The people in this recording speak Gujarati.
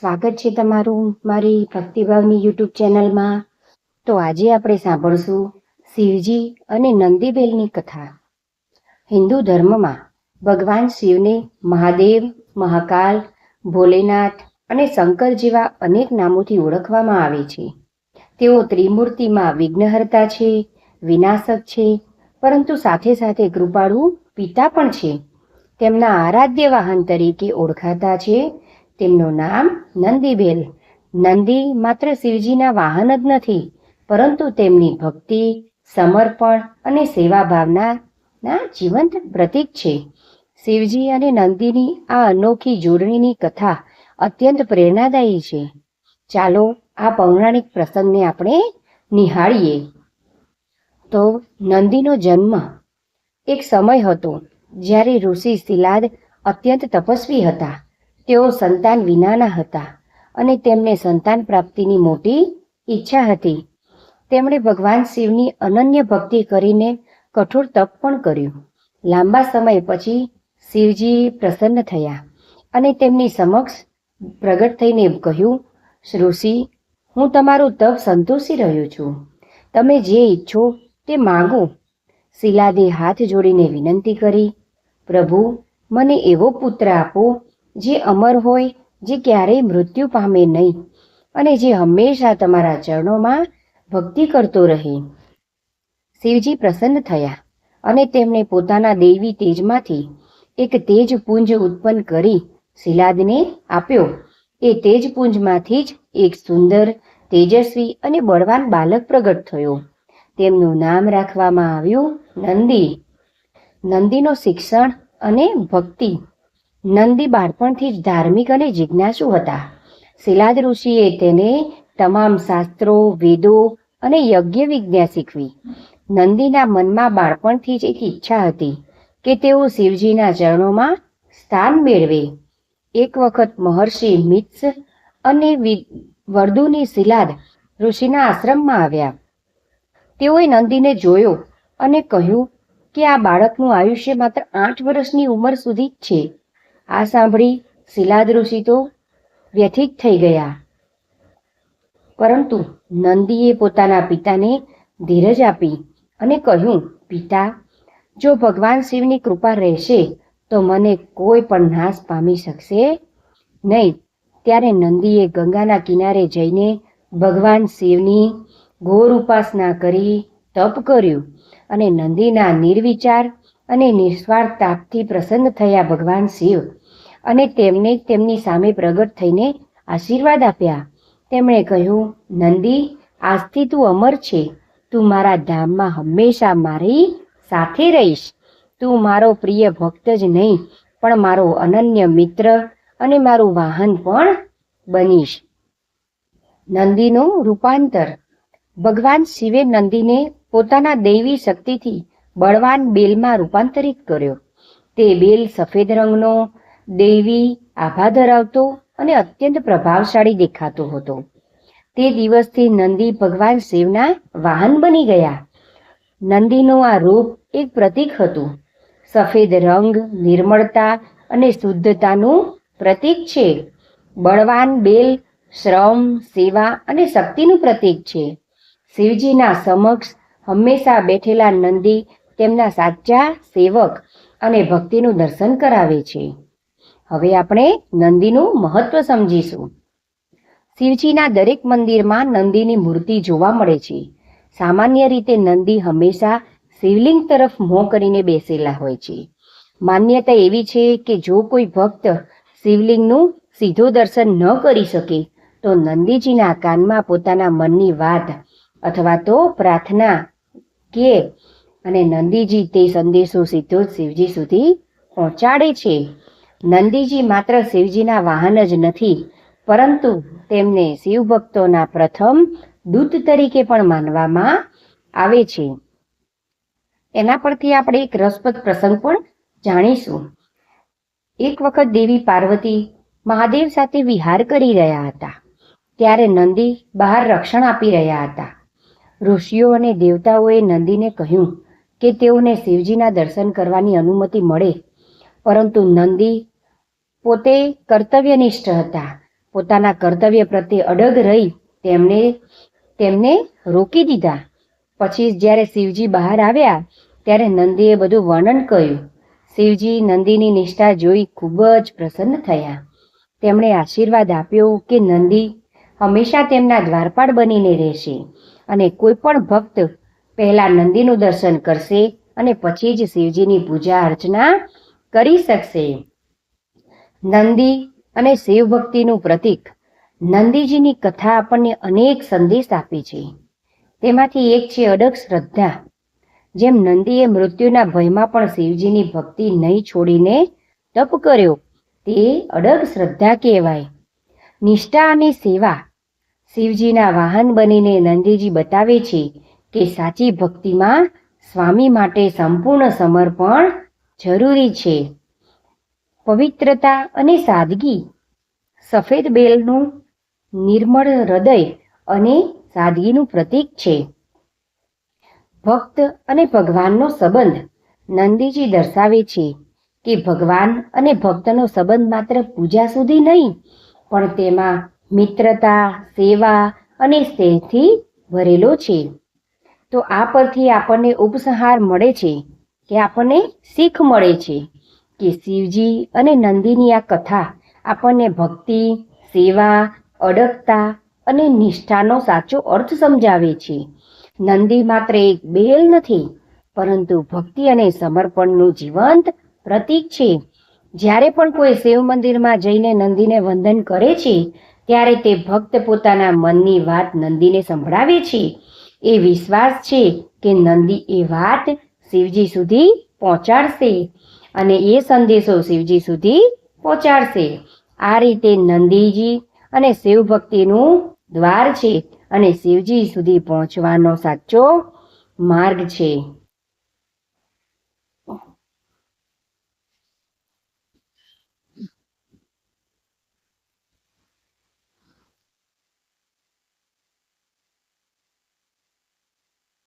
સ્વાગત છે તમારું મારી ભક્તિભાવની યુટ્યુબ ચેનલમાં. તો આજે આપણે સાંભળશું શિવજી અને નંદીબેલની કથા. હિન્દુ ધર્મમાં ભગવાન શિવને મહાદેવ, મહાકાલ, ભોલેનાથ અને શંકર જેવા અનેક નામોથી ઓળખવામાં આવે છે. તેઓ ત્રિમૂર્તિમાં વિઘ્નહર્તા છે, વિનાશક છે, પરંતુ સાથે સાથે કૃપાળુ પિતા પણ છે. તેમના આરાધ્ય વાહન તરીકે ઓળખાતા છે તેમનું નામ નંદીબેલ નંદી માત્ર શિવજીના વાહન જ નથી, પરંતુ તેમની ભક્તિ, સમર્પણ અને સેવા ભાવનાના જીવંત પ્રતીક છે. શિવજી અને નંદીની આ અનોખી જોડણીની કથા અત્યંત પ્રેરણાદાયી છે. ચાલો આ પૌરાણિક પ્રસંગને આપણે નિહાળીએ. તો નંદીનો જન્મ એક સમય હતો, જ્યારે ઋષિ શિલાદ અત્યંત તપસ્વી હતા. તેઓ સંતાન વિનાના હતા અને તેમને સંતાન પ્રાપ્તિની મોટી ઈચ્છા હતી. તેમણે ભગવાન શિવની અનન્ય ભક્તિ કરીને કઠોર તપ પણ કર્યું. લાંબા સમય પછી શિવજી પ્રસન્ન થયા અને તેમની સમક્ષ પ્રગટ થઈને કહ્યું, ઋષિ, હું તમારું તપ સંતોષી રહ્યો છું. તમે જે ઈચ્છો તે માગો. શિલાદે હાથ જોડીને વિનંતી કરી, પ્રભુ, મને એવો પુત્ર આપો જે અમર હોય, જે ક્યારેય મૃત્યુ પામે નહીં, અને જે હંમેશા તમારા ચરણોમાં ભક્તિ કરતો રહે. શિવજી પ્રસન્ન થયા અને તેમણે પોતાના દૈવી તેજમાંથી એક તેજપુંજ ઉત્પન્ન કરી શિલાદને આપ્યો. એ તેજપુંજમાંથી જ એક સુંદર, તેજસ્વી અને બળવાન બાલક પ્રગટ થયો. તેમનું નામ રાખવામાં આવ્યું નંદી. નંદીનો શિક્ષણ અને ભક્તિ. નંદી બાળપણથી જ ધાર્મિક અને જિજ્ઞાસુ હતા. શિલાદ ઋષિએ તેને તમામ શાસ્ત્રો, વેદો અને યજ્ઞ વિદ્યા શીખવી. નંદીના મનમાં બાળપણથી જ એક ઈચ્છા હતી કે તેઓ શિવજીના ચરણોમાં સ્થાન મેળવે. એક વખત મહર્ષિ મિત્સ અને વર્ધુની શિલાદ ઋષિના આશ્રમમાં આવ્યા. તેઓએ નંદીને જોયો અને કહ્યું કે આ બાળકનું આયુષ્ય માત્ર આઠ વર્ષની ઉંમર સુધી જ છે. આ સાંભળી શિલાદ ઋષિ તો વ્યથિત થઈ ગયા. પરંતુ નંદીએ પોતાના પિતાને ધીરજ આપી અને કહ્યું, પિતા, જો ભગવાન શિવની કૃપા રહેશે, તો મને કોઈ પણ નાશ પામી શકશે નહીં. ત્યારે નંદીએ ગંગાના કિનારે જઈને ભગવાન શિવની ઘોર ઉપાસના કરી તપ કર્યું અને નંદીના નિર્વિચાર અને નિસ્વાર્થ તાપથી પ્રસન્ન થયા ભગવાન શિવ. અને તેમને તેમની સામે પ્રગટ થઈને આશીર્વાદ આપ્યા. તેમણે કહ્યું, નંદી, આજથી તું અમર છે. તું મારા ધામમાં હંમેશા મારી સાથે રહીશ. તું મારો પ્રિય ભક્ત જ નહીં, પણ મારો અનન્ય મિત્ર અને મારું વાહન પણ બનીશ. નંદીનું રૂપાંતર. ભગવાન શિવે નંદીને પોતાના દૈવી શક્તિથી બળવાન બેલમાં રૂપાંતરિત કર્યો. તે બેલ સફેદ રંગનો, દૈવી આભા ધરાવતો અને અત્યંત પ્રભાવશાળી દેખાતો હતો. તે દિવસથી નંદી ભગવાન શિવના વાહન બની ગયા. નંદીનું આ રૂપ એક પ્રતીક હતું. સફેદ રંગ, નિર્મળતા અને શુદ્ધતાનું પ્રતીક છે. બળવાન બેલ શ્રમ, સેવા અને શક્તિનું પ્રતીક છે. શિવજીના સમક્ષ હંમેશા બેઠેલા નંદી તેમના સાચા સેવક અને ભક્તિનું દર્શન કરાવે છે. હવે આપણે નંદીનું મહત્વ સમજીશું. શિવજીના દરેક મંદિરમાં નંદીની મૂર્તિ જોવા મળે છે. સામાન્ય રીતે નંદી હંમેશા શિવલિંગ તરફ મોં કરીને બેસેલા હોય છે. માન્યતા એવી છે કે જો કોઈ ભક્ત શિવલિંગનું સીધું દર્શન ન કરી શકે, તો નંદીજીના કાનમાં પોતાના મનની વાત અથવા તો પ્રાર્થના કે અને નંદીજી તે સંદેશો સીધો શિવજી સુધી પહોંચાડે છે. નંદીજી માત્ર શિવજીના વાહન જ નથી, પરંતુ તેમને શિવભક્તોના પ્રથમ દૂત તરીકે પણ માનવામાં આવે છે. એના પરથી આપણે એક રસપ્રદ પ્રસંગ પણ જાણીશું. એક વખત દેવી પાર્વતી મહાદેવ સાથે વિહાર કરી રહ્યા હતા, ત્યારે નંદી બહાર રક્ષણ આપી રહ્યા હતા. ઋષિઓ અને દેવતાઓએ નંદીને કહ્યું કે તેઓને શિવજીના દર્શન કરવાની અનુમતિ મળે. પરંતુ નંદી પોતે કર્તવ્યનિષ્ઠ હતા. પોતાના કર્તવ્ય પ્રત્યે અડગ રહી તેમણે તેમને રોકી દીધા. પછી જ્યારે શિવજી બહાર આવ્યા, ત્યારે નંદીએ બધું વર્ણન કર્યું. શિવજી નંદીની નિષ્ઠા જોઈ ખૂબ જ પ્રસન્ન થયા. તેમણે આશીર્વાદ આપ્યો કે નંદી હંમેશા તેમના દ્વારપાળ બનીને રહેશે અને કોઈ પણ ભક્ત પહેલા નંદીનું દર્શન કરશે અને પછી જ શિવજીની પૂજા અર્ચના કરી શકશે. નંદી અને શિવ ભક્તિનું પ્રતીક. નંદીજીની કથા આપણને અનેક સંદેશ આપે છે. તેમાંથી એક છે અડગ શ્રદ્ધા. જેમ નંદીએ મૃત્યુના ભયમાં પણ શિવજીની ભક્તિ નહીં છોડીને તપ કર્યો, તે અડગ શ્રદ્ધા કહેવાય. નિષ્ઠા અને સેવા. શિવજીના વાહન બનીને નંદીજી બતાવે છે કે સાચી ભક્તિમાં સ્વામી માટે સંપૂર્ણ સમર્પણ જરૂરી છે. પવિત્રતા અને સાદગી, સફેદ બેલનું નિર્મળ હૃદય અને સાદગીનું પ્રતીક છે. ભક્ત અને ભગવાનનો સંબંધ નંદીજી દર્શાવે છે કે ભગવાન અને ભક્તનો સંબંધ માત્ર પૂજા સુધી નહીં, પણ તેમાં મિત્રતા, સેવા અને સ્નેહથી ભરેલો છે. તો આ પરથી આપણને ઉપસંહાર મળે છે કે આપણને શીખ મળે છે કે શિવજી અને નંદીની આ કથા આપણને ભક્તિ, સેવા, અડગતા અને નિષ્ઠાનો સાચો અર્થ સમજાવે છે. નંદી માત્ર એક બેલ નથી, પરંતુ ભક્તિ અને સમર્પણનું જીવંત પ્રતીક છે. જ્યારે પણ કોઈ શિવ મંદિરમાં જઈને નંદીને વંદન કરે છે, ત્યારે તે ભક્ત પોતાના મનની વાત નંદીને સંભળાવે છે. એ વિશ્વાસ છે કે નંદી એ વાત શિવજી સુધી પહોંચાડશે અને એ સંદેશો શિવજી સુધી પહોંચાડશે. આ રીતે નંદીજી અને શિવ ભક્તિનું દ્વાર છે અને શિવજી સુધી પહોંચવાનો સાચો માર્ગ છે.